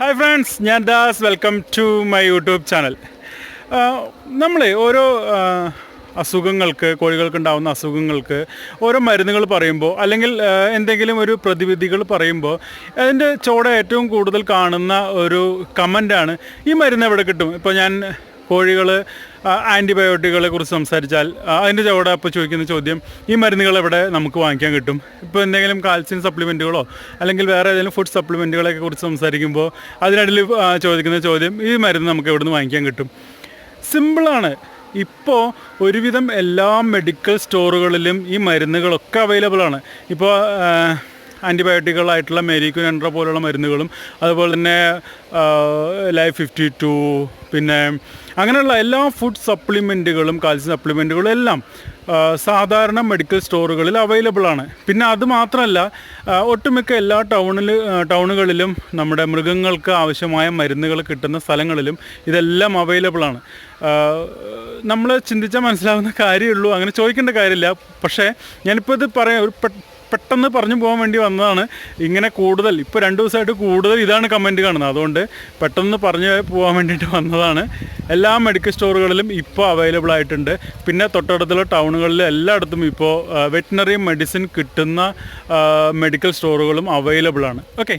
Hi friends ഞാൻ Das. Welcome to my YouTube channel നമ്മൾ ഓരോ അസുഖങ്ങൾക്ക് കോഴികൾക്ക് ഉണ്ടാകുന്ന അസുഖങ്ങൾക്ക് ഓരോ മരുന്നുകൾ പറയുമ്പോൾ അല്ലെങ്കിൽ എന്തെങ്കിലും ഒരു പ്രതിവിധികൾ പറയുമ്പോൾ അതിന്റെ ചോട ഏറ്റവും കൂടുതൽ കാണുന്ന ഒരു കമന്റാണ് ഈ മരുന്ന് എവിടെ കിട്ടും? ഇപ്പോൾ ഞാൻ കോഴികൾ ആന്റിബയോട്ടിക്കുകളെ കുറിച്ച് സംസാരിച്ചാൽ അതിന്റെ ചുവട അപ്പോൾ ചോദിക്കുന്ന ചോദ്യം ഈ മരുന്നുകൾ എവിടെ നമുക്ക് വാങ്ങിക്കാൻ കിട്ടും? ഇപ്പോൾ എന്തെങ്കിലും കാൽസ്യം സപ്ലിമെന്റുകളോ അല്ലെങ്കിൽ വേറെ ഏതെങ്കിലും ഫുഡ് സപ്ലിമെന്റുകളെയൊക്കെ കുറിച്ച് സംസാരിക്കുമ്പോൾ അതിനിടയിൽ ചോദിക്കുന്ന ചോദ്യം ഈ മരുന്ന് നമുക്ക് എവിടെ നിന്ന് വാങ്ങിക്കാൻ കിട്ടും? സിമ്പിളാണ്. ഇപ്പോൾ ഒരുവിധം എല്ലാ മെഡിക്കൽ സ്റ്റോറുകളിലും ഈ മരുന്നുകളൊക്കെ അവൈലബിൾ ആണ് ഇപ്പോൾ ആന്റിബയോട്ടിക്കുകളായിട്ടുള്ള മെരിക്കുനൻഡ്ര പോലുള്ള മരുന്നുകളും അതുപോലെ തന്നെ ലൈഫ് ഫിഫ്റ്റി ടു പിന്നെ അങ്ങനെയുള്ള എല്ലാ ഫുഡ് സപ്ലിമെന്റുകളും കാൽസ്യം സപ്ലിമെന്റുകളും എല്ലാം സാധാരണ മെഡിക്കൽ സ്റ്റോറുകളിൽ അവൈലബിൾ ആണ്. പിന്നെ അത് മാത്രമല്ല ഒട്ടുമിക്ക എല്ലാ ടൗണിൽ ടൗണുകളിലും നമ്മുടെ മൃഗങ്ങൾക്ക് ആവശ്യമായ മരുന്നുകൾ കിട്ടുന്ന സ്ഥലങ്ങളിലും ഇതെല്ലാം അവൈലബിൾ ആണ്. നമ്മൾ ചിന്തിച്ചാൽ മനസ്സിലാവുന്ന കാര്യമുള്ളൂ അങ്ങനെ ചോദിക്കേണ്ട കാര്യമില്ല. പക്ഷേ ഞാനിപ്പോൾ ഇത് പറയാം. ഒരു പെട്ടെന്ന് പറഞ്ഞു പോകാൻ വേണ്ടി വന്നതാണ്. ഇങ്ങനെ കൂടുതൽ ഇപ്പോൾ രണ്ട് ദിവസമായിട്ട് കൂടുതൽ ഇതാണ് കമന്റ് കാണുന്നത്. അതുകൊണ്ട് പെട്ടെന്ന് പറഞ്ഞു പോകാൻ വേണ്ടിയിട്ട് വന്നതാണ്. എല്ലാ മെഡിക്കൽ സ്റ്റോറുകളിലും ഇപ്പോൾ അവൈലബിൾ ആയിട്ടുണ്ട്. പിന്നെ തൊട്ടടുത്തുള്ള ടൗണുകളിൽ എല്ലായിടത്തും ഇപ്പോൾ വെറ്റിനറി മെഡിസിൻ കിട്ടുന്ന മെഡിക്കൽ സ്റ്റോറുകളും അവൈലബിൾ ആണ്. ഓക്കെ